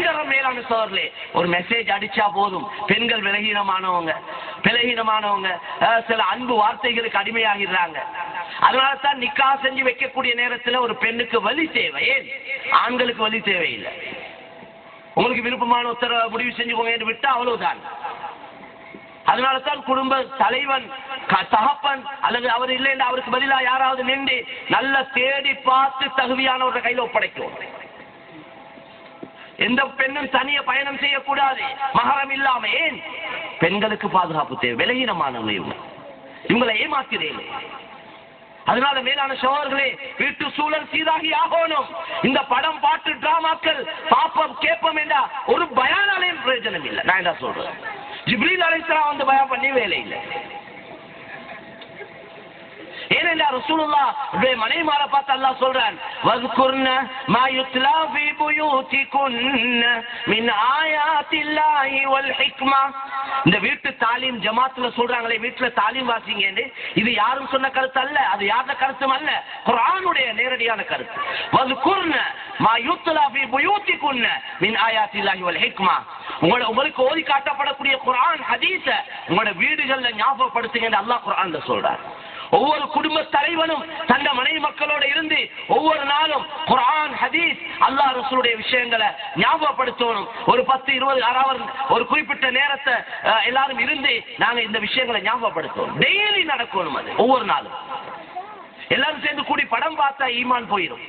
பயங்கர மேலான சோர்லே ஒரு மெசேஜ் அடிச்சா போதும். பெண்கள் விலகீனமானவங்க விலகீனமானவங்க சில அன்பு வார்த்தைகளுக்கு அடிமையாகிறாங்க அதனால தான் நிக்கா செஞ்சு வைக்கக்கூடிய நேரத்துல ஒரு பெண்ணுக்கு வலி தேவை. ஏன்? ஆண்களுக்கு வலி தேவையில்லை. உங்களுக்கு விருப்பமான உத்தரவை முடிவு செஞ்சுக்கோங்க என்று விட்டா அவ்வளவுதான். அதனால தான் குடும்ப தலைவன் க- தகப்பன் அல்லது அவர் இல்லை என்று அவருக்கு பதிலாக யாராவது நின்று நல்ல தேடி பார்த்து தகுதியானவர்கள் கையில ஒப்படைக்கும் எந்த பெண்ணும் தனிய பயணம் செய்யக்கூடாது. மகரம் இல்லாம ஏன்? பெண்களுக்கு பாதுகாப்பு தேவை விலகீனமானவங்க இவங்க இவங்களை ஏமாக்கிறேன் அதனால மேலான சோழர்களே வீட்டு சூழல் சீராகி ஆகணும். இந்த படம் பாட்டு டிராமாக்கள் பாப்பம் கேட்போம் என்றா ஒரு பயானாலையும் பிரயோஜனம் இல்லை. நான் என்ன சொல்றேன்? ஜிப்ரீல் அலைஹிஸ்ஸலாம் வந்து பயம் பண்ணி வேலை இல்லை. இல்ல ரசூலுல்லா மனைவி மனைவிமார பார்த்து அல்லாஹ் சொல்றான் வஸ்குர்ன மா யுத்லா ஃபீ புயூதிகுன்ன மின் ஆயாத்தில்லாஹி வல் ஹிக்மா. இந்த வீட்டு தாலீம் ஜமாத்துல சொல்றாங்களே வீட்டுல தாலீம் வாசிங்க இது யாரும் சொன்ன கருத்து அல்ல அது யார கருத்தும் அல்ல குரானுடைய நேரடியான கருத்து. வஸ்குர்ன மா யுத்லா ஃபீ புயூதிகுன்ன மின் ஆயாத்தில்லாஹி வல் ஹிக்மா. உங்களோட உங்களுக்கு ஓதி காட்டப்படக்கூடிய குரான் ஹதீஸ உங்களோட வீடுகளில் ஞாபகப்படுத்துங்க அல்லாஹ் குரான்ல சொல்றார் ஒவ்வொரு குடும்ப தலைவனும் தந்த மனைவி மக்களோட இருந்து ஒவ்வொரு நாளும் குரான் ஹதீஸ் அல்லாஹ் ரசூலுடைய விஷயங்களை ஞாபகப்படுத்தணும். ஒரு பத்து இருபது யாராவது ஒரு குறிப்பிட்ட நேரத்தை எல்லாரும் இருந்து நாங்க இந்த விஷயங்களை ஞாபகப்படுத்துவோம் டெய்லி நடக்கணும் அது ஒவ்வொரு நாளும். எல்லாரும் சேர்ந்து கூடி படம் பார்த்தா ஈமான் போயிடும்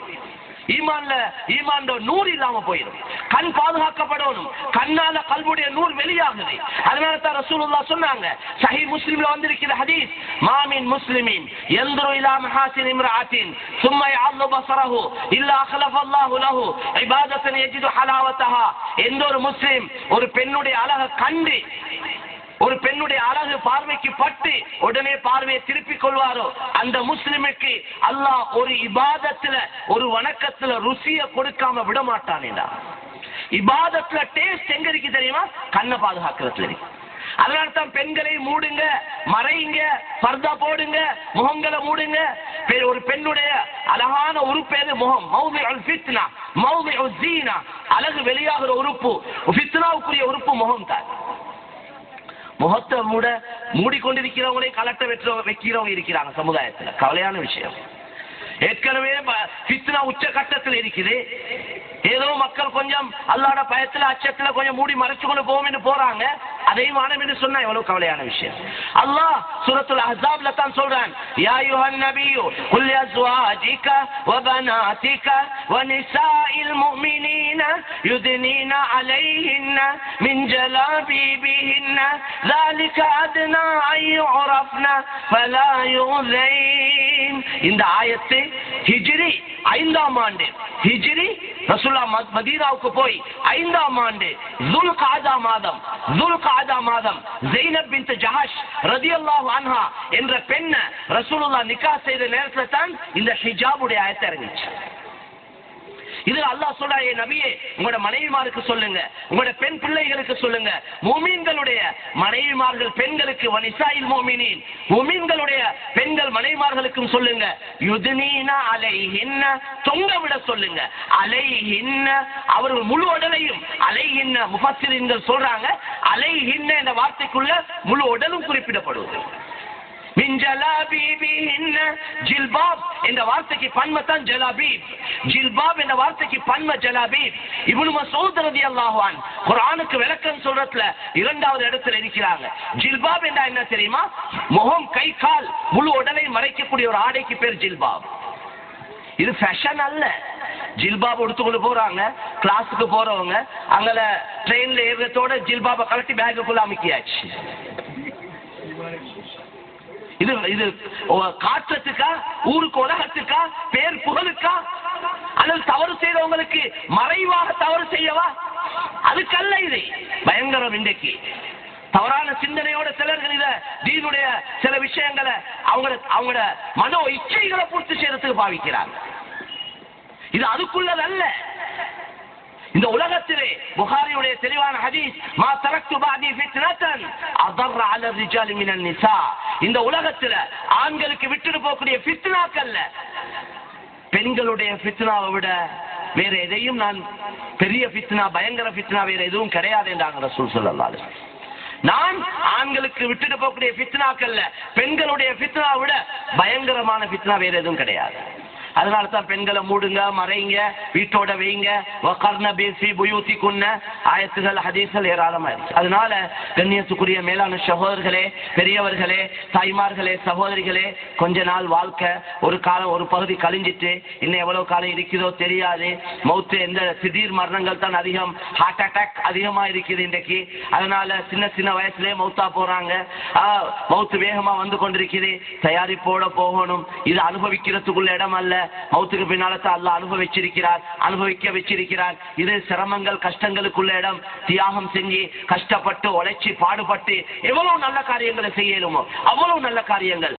ஈமான்ல ஈமான் நூறு இல்லாம போயிடும். கண் பாதுகாக்கப்படணும். கண்ணால கல்வுடைய நூல் வெளியாகுது. அதனால தான் ரசூலுல்லா சொன்னாங்க சஹி முஸ்லிம்ல வந்திருக்கிற ஹதீஸ் மாமின் முஸ்லிமின் எந்திரு இலா மஹாசின் இம்ராத்தின் சும்மா யாழ்லு பசரஹு இல்லா அஹ்லஃப் அல்லாஹு லஹு இபாதத்தன் எஜிது ஹலாவத்தஹா. எந்த ஒரு முஸ்லிம் ஒரு பெண்ணுடைய அழகை கண்டு ஒரு பெண்ணுடைய அழகு பார்வைக்கு பட்டு உடனே பார்வையை திருப்பிக் கொள்வாரோ? அந்த முஸ்லிமுக்கு அல்லாஹ் ஒரு இபாதத்துல ஒரு வணக்கத்துல ருசிய கொடுக்காம விட மாட்டானேடா இபாதத்துல டேஸ்ட் எங்க இருக்கு தெரியுமா? கண்ணை பாதுகாக்கிறதுல இருக்கு. அதனால தான் பெண்களை மூடுங்க மறையுங்க பர்தா போடுங்க முகங்களை மூடுங்க. ஒரு பெண்ணுடைய அழகான உறுப்பு எது? முகம். மௌமி அல் ஃபித்னா மௌமி அல் ஜீனா. அழகு வெளியாகிற உறுப்பு ஃபித்னாவுக்குரிய உறுப்பு முகம் தான் முகத்தை மூட மூடிக்கொண்டிருக்கிறவங்களையும் கலட்ட வெற்ற வைக்கிறவங்க இருக்கிறாங்க சமுதாயத்தில். கவலையான விஷயம். ஏற்கனவே பித்னா உச்ச கட்டத்தில் இருக்குது. ஏதோ மக்கள் கொஞ்சம் அல்லாட பயத்தில் அச்சத்தில் கொஞ்சம் மூடி மறைச்சு கொண்டு போவோம்னு போறாங்க. அதையும் வானம் என்று சொன்னா எவ்வளவு கவலையான விஷயம். அல்லாஹ் சூரத்துல் அஹாப்ல தான் சொல்றான் யா யுஹன் நபியோ குல் யஸ்வாஜிக வ பனாதிக வ நிசாஇல் முஃமின் يدنين عليهن من جلابيبهن ذلك أدنى أن يعرفن فلا يؤذين இந்த ஆயத்து ஹிஜ்ரி ஐந்தாம் ஆண்டு ஹிஜ்ரி ரசூல்லா மத்- மதீனாவுக்கு போய் ஐந்தாம் ஆண்டு துல் காதா மாதம் துல் காதா மாதம் ஜெய்னப் பின் ஜஹஷ் ரதியல்லாஹு அன்ஹா என்ற பெண்ணை ரசூலுல்லாஹ் நிக்கா செய்த நேரத்துல தான் இந்த ஹிஜாபுடைய ஆயத்தை இறங்கிச்சு இது அல்லாஹ் சொல்றா "ஏ நபியே உங்களோட மனைவிமாருக்கு சொல்லுங்க உங்களோட பெண் பிள்ளைகளுக்கு சொல்லுங்க. மூமீன்களுடைய மனைவிமார்கள் பெண்களுக்கு வனிசாயில் மூமினின். மூமீன்களுடைய பெண்கள் மனைவிமார்களுக்கும் சொல்லுங்க யுதுனீனா அலைஹின்ன. தொங்க விட சொல்லுங்க அலைஹின்ன. அவர்கள் முழு உடலையும் அலை என்ன முஃபஸ்ஸிரீன்கள் சொல்றாங்க அலைஹின்ன என்ற வார்த்தைக்குள்ள முழு உடலும் குறிப்பிடப்படுவது. மின் ஜலாபீபிஹின்ன ஜில்பாப் என்ற வார்த்தைக்கு பன்மை தான் ஜலாபீப் ஜில்பாப் என்ற வார்த்தைக்கு பன்மை ஜலாபீப் இப்னு மஸ்ஊத் ரலியல்லாஹு அன் குர்ஆனுக்கு விளக்கம் சொல்றதுல இரண்டாவது இடத்துல இருக்கிறாங்க ஜில்பாப் என்றா என்ன தெரியுமா முகம் கை கால் முழு உடலை மறைக்கக்கூடிய ஒரு ஆடைக்கு பேர் ஜில்பாப் இது ஃபேஷன் அல்ல ஜில்பாப் எடுத்துக்கொண்டு போறாங்க கிளாஸுக்கு போறவங்க அங்கல ட்ரெயின்ல ஏறுறதோட ஜில்பாபை கலட்டி பேக்குக்குள்ள அமைக்கியாச்சு இது இது காற்றத்துக்கா? ஊருக்கு உலகத்துக்கா? பேர் புகழுக்கா? அல்லது தவறு செய்தவங்களுக்கு மறைவாக தவறு செய்யவா? அதுக்கல்ல இது. பயங்கரம் இன்றைக்கு. தவறான சிந்தனையோட சிலர்கள் இத தீனுடைய சில விஷயங்களை அவங்க அவங்களோட மனோ இச்சைகளை பூர்த்தி செய்யறதுக்கு பாவிக்கிறாங்க. இது அதுக்குள்ளதல்ல. இந்த உலகத்திலே புகாரியுடைய தெளிவான ஹதீஸ் மா தரக்து பாதி ஃபித்னத்தன் அதர் அல ரிஜாலி மினன் நிசா. இந்த உலகத்துல ஆண்களுக்கு விட்டுட்டு போகக்கூடிய ஃபித்னாக்கல்ல பெண்களுடைய ஃபித்னாவை விட வேற எதையும் நான் பெரிய ஃபித்னா பயங்கர ஃபித்னா வேற எதுவும் கிடையாது என்றாங்க ரசூல் ஸல்லல்லாஹு நான் ஆண்களுக்கு விட்டுட்டு போகக்கூடிய ஃபித்னாக்கல்ல பெண்களுடைய ஃபித்னா விட பயங்கரமான ஃபித்னா வேற எதுவும் கிடையாது. அதனால தான் பெண்களை மூடுங்க மறைங்க வீட்டோட வைங்க. வகர்ன பேசி புயூத்திக்குன்ன ஆயத்துகள் ஹதீசல் ஏராளமா இருக்கு அதனால கண்ணியத்துக்குரிய மேலான சகோதரர்களே பெரியவர்களே தாய்மார்களே சகோதரிகளே கொஞ்ச நாள் வாழ்க்கை ஒரு காலம் ஒரு பகுதி கழிஞ்சிட்டு இன்னும் எவ்வளவு காலம் இருக்குதோ தெரியாது. மௌத்து எந்த திடீர் மரணங்கள் தான் அதிகம் ஹார்ட் அட்டாக் அதிகமா இருக்குது இன்றைக்கு. அதனால சின்ன சின்ன வயசுலயே மௌத்தா போறாங்க. மௌத்து வேகமா வந்து கொண்டிருக்குது. தயாரிப்போட போகணும். இது அனுபவிக்கிறதுக்குள்ள இடம் அல்ல மௌத்துக்கு பின்னால அல்ல அல்லாஹ் அனுபவிச்சிருக்கிறார் அனுபவிக்க வச்சிருக்கிறார். இது சிரமங்கள் கஷ்டங்களுக்குள்ள இடம். தியாகம் செஞ்சு கஷ்டப்பட்டு உழைச்சி பாடுபட்டு எவ்வளவு நல்ல காரியங்களை செய்யணுமோ அவ்வளவு நல்ல காரியங்கள்.